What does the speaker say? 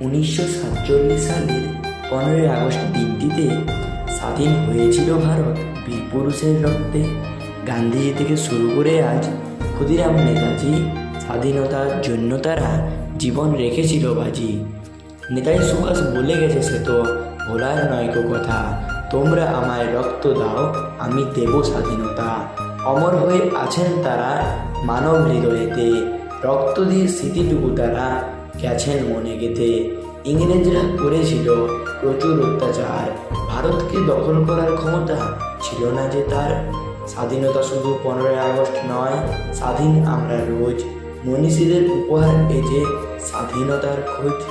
উনিশশো সাতচল্লিশ সালের পনেরোই আগস্ট দিনটিতে স্বাধীন হয়েছিল ভারত বীর পুরুষের রক্তে। গান্ধীজি থেকে শুরু করে আজ ক্ষুদিরাম নেতাজি স্বাধীনতার জন্য তারা জীবন রেখেছিল বাজি। নেতাজি সুভাষ বলে গেছে, সে তো ভোলার নয়কো কথা। তোমরা আমায় রক্ত দাও, আমি দেব স্বাধীনতা। অমর হয়ে আছেন তারা মানব হৃদয়েতে। রক্ত দিয়ে স্মৃতিটুকু তারা গেছেন মনে গেঁথে। ইংরেজরা করেছিল প্রচুর অত্যাচার। ভারতকে দখল করার ক্ষমতা ছিল না যে তার। স্বাধীনতা শুধু পনেরোই আগস্ট নয়, স্বাধীন আমরা রোজ। মনীষীদের উপহার এ যে স্বাধীনতার খোঁজ।